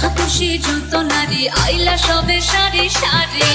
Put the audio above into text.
পাড়া জুতো নারী আইলা সবে সারি সারি।